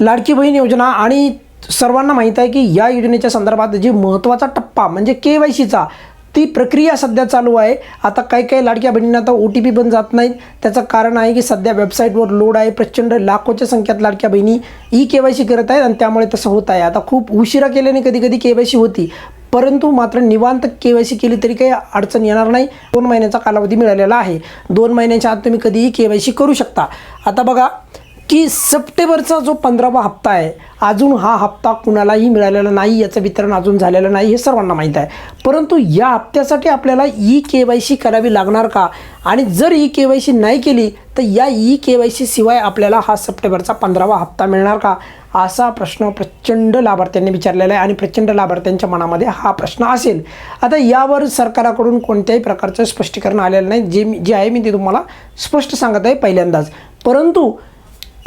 लाडकी बहीण योजना आणि सर्वांना माहीत आहे की या योजनेच्या संदर्भात जी महत्त्वाचा टप्पा म्हणजे के वाय सीचा ती प्रक्रिया सध्या चालू आहे. आता काही काही लाडक्या बहिणींना आता ओ टी पी पण जात नाहीत. त्याचं कारण आहे की सध्या वेबसाईटवर लोड आहे. प्रचंड लाखोच्या संख्यात लाडक्या बहिणी ई के वाय सी करत आहेत आणि त्यामुळे तसं होत आहे. आता खूप उशिरा केल्याने कधी कधी के वाय सी होती. परंतु मात्र निवांत के वाय सी केली तरी काही अडचण येणार नाही. दोन महिन्याचा कालावधी मिळालेला आहे. दोन महिन्याच्या आत तुम्ही कधीही के वाय सी करू शकता. आता बघा की सप्टेंबरचा जो पंधरावा हप्ता आहे अजून हा हप्ता कुणालाही मिळालेला नाही याचं वितरण अजून झालेलं नाही हे सर्वांना माहीत आहे. परंतु या हप्त्यासाठी आपल्याला ई के वाय सी करावी लागणार का? आणि जर ई के वाय सी नाही केली तर या ई के वाय सी शिवाय आपल्याला हा सप्टेंबरचा पंधरावा हप्ता मिळणार का? असा प्रश्न प्रचंड लाभार्थ्यांनी विचारलेला आहे आणि प्रचंड लाभार्थ्यांच्या मनामध्ये हा प्रश्न असेल. आता यावर सरकाराकडून कोणत्याही प्रकारचं स्पष्टीकरण आलेलं नाही. जे जे आहे मी ते तुम्हाला स्पष्ट सांगत आहे पहिल्यांदाच. परंतु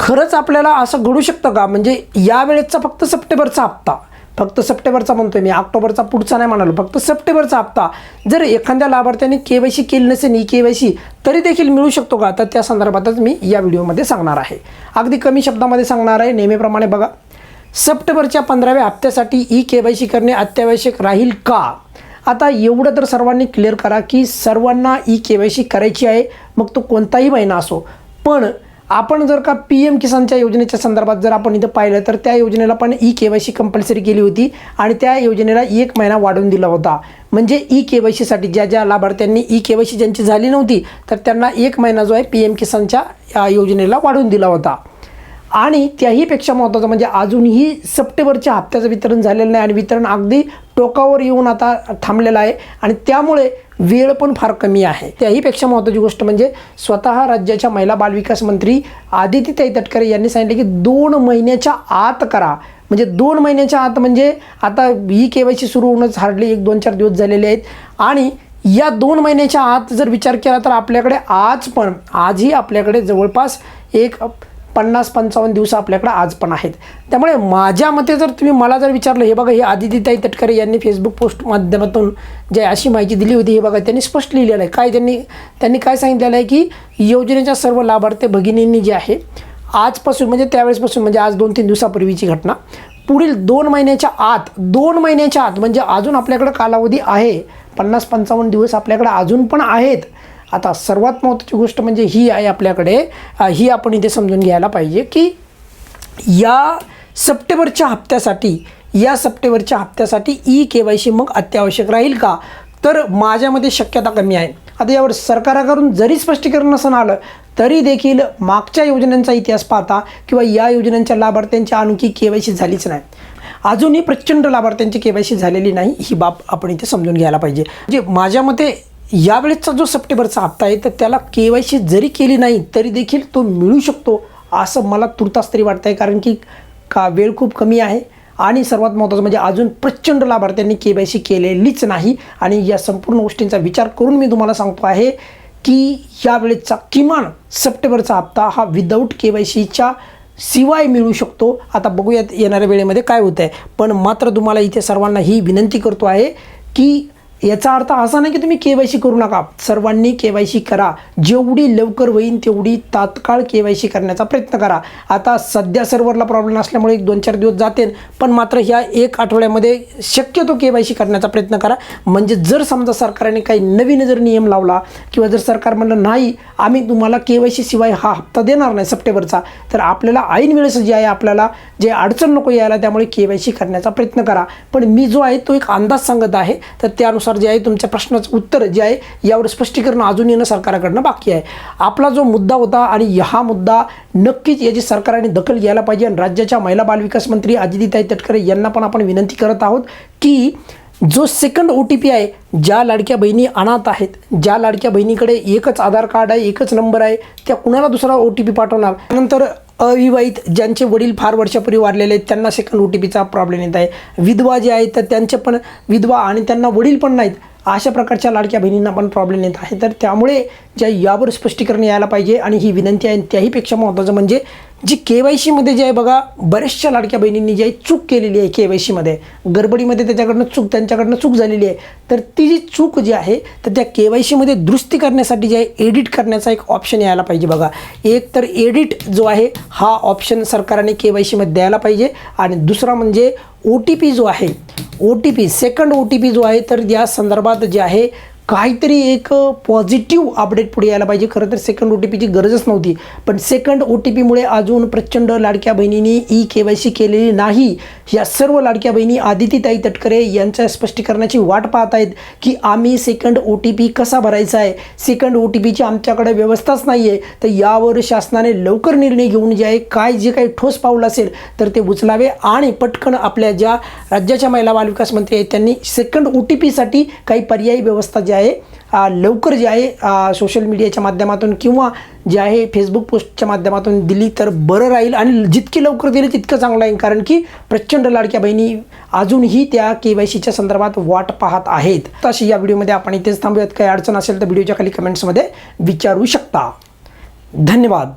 खरंच आपल्याला असं घडू शकतं का? म्हणजे यावेळेसचा फक्त सप्टेंबरचा हप्ता. फक्त सप्टेंबरचा म्हणतोय मी. ऑक्टोबरचा पुढचा नाही म्हणालो. फक्त सप्टेंबरचा हप्ता. जर एखाद्या लाभार्थ्याने के वाय सी केली नसेल ई के वाय सी तरी देखील मिळू शकतो का? तर त्या संदर्भातच मी या व्हिडिओमध्ये सांगणार आहे. अगदी कमी शब्दामध्ये सांगणार आहे. नेहमीप्रमाणे बघा. सप्टेंबरच्या पंधराव्या हप्त्यासाठी ई के वाय सी करणे अत्यावश्यक राहील का? आता एवढं तर सर्वांनी क्लिअर करा की सर्वांना ई के वाय सी करायची आहे. मग तो कोणताही महिना असो. पण आपण जर का पी एम किसानच्या योजनेच्या संदर्भात जर आपण इथं पाहिलं तर त्या योजनेला पण E K Y C compulsory केली होती आणि त्या योजनेला एक महिना वाढवून दिला होता. म्हणजे ई के वाय सीसाठी ज्या ज्या लाभार्थ्यांनी ई के वाय सी ज्यांची झाली नव्हती तर त्यांना एक महिना जो आहे पी एम किसानच्या या योजनेला वाढवून दिला होता. आणि त्याहीपेक्षा महत्त्वाचं म्हणजे अजूनही सप्टेंबरच्या हप्त्याचं वितरण झालेलं नाही आणि वितरण अगदी टोकावर येऊन आता थांबलेलं आहे. आणि त्यामुळे वेळ पण फार कमी आहे. त्याहीपेक्षा महत्त्वाची गोष्ट म्हणजे स्वतः राज्याच्या महिला बालविकास मंत्री आदितीताई तटकरे यांनी सांगितले की दोन महिन्याच्या आत करा. म्हणजे दोन महिन्याच्या आत म्हणजे आता ही के वाय सी सुरू होऊनच हार्डली एक दोन चार दिवस झालेले आहेत. आणि या दोन महिन्याच्या आत जर विचार केला तर आपल्याकडे आज पण आजही आपल्याकडे जवळपास एक पन्नास पंचावन्न दिवस आपल्याकडे आज पण आहेत. त्यामुळे माझ्या मते जर तुम्ही मला जर विचारलं हे बघा हे आदितीताई तटकरे यांनी फेसबुक पोस्ट माध्यमातून जे अशी माहिती दिली होती हे बघा त्यांनी स्पष्ट लिहिलेलं आहे. काय त्यांनी त्यांनी काय सांगितलेलं आहे की योजनेच्या सर्व लाभार्थी भगिनींनी जे आहे आजपासून म्हणजे त्यावेळेसपासून म्हणजे आज दोन तीन दिवसापूर्वीची घटना पुढील दोन महिन्याच्या आत दोन महिन्याच्या आत म्हणजे अजून आपल्याकडं कालावधी आहे पन्नास पंचावन्न दिवस आपल्याकडं अजून पण आहेत आता सर्वात महत्त्वाची गोष्ट म्हणजे ही आहे आपल्याकडे. ही आपण इथे समजून घ्यायला पाहिजे की या सप्टेंबरच्या हप्त्यासाठी या सप्टेंबरच्या हप्त्यासाठी ई के वाय सी मग अत्यावश्यक राहील का? तर माझ्यामध्ये शक्यता कमी आहे. आता यावर सरकाराकडून जरी स्पष्टीकरण नसून आलं तरी देखील मागच्या योजनांचा इतिहास पाहता किंवा या योजनांच्या लाभार्थ्यांची आणखी के वाय सी झालीच नाही. अजूनही प्रचंड लाभार्थ्यांची के वाय सी झालेली नाही ही बाब आपण इथे समजून घ्यायला पाहिजे. म्हणजे माझ्या मते यावेळेसचा जो सप्टेंबरचा हप्ता आहे तर त्याला के वाय सी जरी केली नाही तरी देखील तो मिळू शकतो असं मला तुर्तास तरी वाटतं आहे कारण की का वेळ खूप कमी आहे आणि सर्वात महत्त्वाचं म्हणजे अजून प्रचंड लाभार्थ्यांनी के वाय सी केलेलीच नाही. आणि या संपूर्ण गोष्टींचा विचार करून मी तुम्हाला सांगतो आहे की यावेळेचा किमान सप्टेंबरचा हप्ता हा विदाऊट के वाय सीच्या शिवाय मिळू शकतो. आता बघूयात येणाऱ्या वेळेमध्ये काय होतं आहे पण मात्र तुम्हाला इथे सर्वांना ही विनंती करतो आहे की याचा अर्थ असा नाही की तुम्ही के वाय सी करू नका. सर्वांनी के वाय सी करा. जेवढी लवकर होईल तेवढी तात्काळ के वाय सी करण्याचा प्रयत्न करा. आता सध्या सर्व्हरला प्रॉब्लेम असल्यामुळे एक दोन चार दिवस जातील पण मात्र ह्या एक आठवड्यामध्ये शक्यतो के वाय सी करण्याचा प्रयत्न करा. म्हणजे जर समजा सरकारने काही नवीन जर नियम लावला किंवा जर सरकार म्हणलं नाही आम्ही तुम्हाला के वाय सी शिवाय हा हप्ता देणार नाही सप्टेंबरचा तर आपल्याला ऐन वेळेस जे आहे आपल्याला जे अडचण नको यायला त्यामुळे के वाय सी करण्याचा प्रयत्न करा. पण मी जो आहे तो एक अंदाज सांगत आहे. तर त्यानुसार जे आहे तुमच्या प्रश्नाचं उत्तर जे आहे यावर स्पष्टीकरण अजून येणं सरकारकडनं बाकी आहे. आपला जो मुद्दा होता आणि हा मुद्दा नक्कीच याची सरकारने दखल घ्यायला पाहिजे आणि राज्याच्या महिला बालविकास मंत्री अदितीताई तटकरे यांना पण आपण विनंती करत आहोत की जो सेकंड ओ टी पी आहे ज्या लाडक्या बहिणी अनाथ आहेत ज्या लाडक्या बहिणीकडे एकच आधार कार्ड आहे एकच नंबर आहे त्या कुणाला दुसरा ओ टी पी पाठवणार? त्यानंतर अविवाहित ज्यांचे वडील फार वर्षापूर्वी वाढलेले आहेत त्यांना सेकंड ओ टी पीचा प्रॉब्लेम येत आहे. विधवा जे आहेत तर त्यांचे पण विधवा आणि त्यांना वडील पण नाहीत. अशा प्रकारच्या लाडक्या बहिणींना पण प्रॉब्लेम येत आहे. तर त्यामुळे ज्या यावर स्पष्टीकरण यायला पाहिजे आणि ही विनंती आहे त्याहीपेक्षा महत्त्वाचं म्हणजे जी के वाय सीमध्ये जे आहे बघा बऱ्याचशा लाडक्या बहिणींनी जी आहे चूक केलेली आहे के वाय सीमध्ये गडबडीमध्ये त्याच्याकडनं चूक त्यांच्याकडनं चूक झालेली आहे. तर ती जी चूक जी आहे तर त्या के वाय सीमध्ये दुरुस्ती करण्यासाठी जे आहे एडिट करण्याचा एक ऑप्शन यायला पाहिजे बघा. एक तर एडिट जो आहे हा ऑप्शन सरकारने के वाय सीमध्ये द्यायला पाहिजे. आणि दुसरा म्हणजे ओ टी पी जो आहे O T P second O T P जो आहे तर या संदर्भात जे आहे काहीतरी एक पॉझिटिव्ह अपडेट पुढे यायला पाहिजे. खरं तर सेकंड ओ टी पीची गरजच नव्हती. पण सेकंड ओ टी पीमुळे अजून प्रचंड लाडक्या बहिणींनी ई के वाय सी केलेली नाही. या सर्व लाडक्या बहिणी आदितीताई तटकरे यांच्या स्पष्टीकरणाची वाट पाहत आहेत की आम्ही सेकंड ओ टी पी कसा भरायचा आहे? सेकंड ओ टी पीची आमच्याकडे व्यवस्थाच नाही आहे तर यावर शासनाने लवकर निर्णय घेऊन जे आहे काय जे काही ठोस पाऊल असेल तर ते उचलावे आणि पटकन आपल्या ज्या राज्याच्या महिला बालविकास मंत्री आहेत त्यांनी सेकंड ओ टी पीसाठी काही पर्यायी व्यवस्था जी आहे लवकर जे आहे सोशल मीडियाच्या माध्यमातून किंवा जे आहे फेसबुक पोस्टच्या माध्यमातून दिली तर बरं राहील आणि जितकी लवकर दिली तितकं चांगलं आहे कारण की प्रचंड लाडक्या बहिणी अजूनही त्या के वाय सीच्या संदर्भात वाट पाहत आहेत. तशी या व्हिडिओमध्ये आपण इथेच थांबूयात. काही अडचण असेल तर व्हिडिओच्या खाली कमेंट्समध्ये विचारू शकता. धन्यवाद.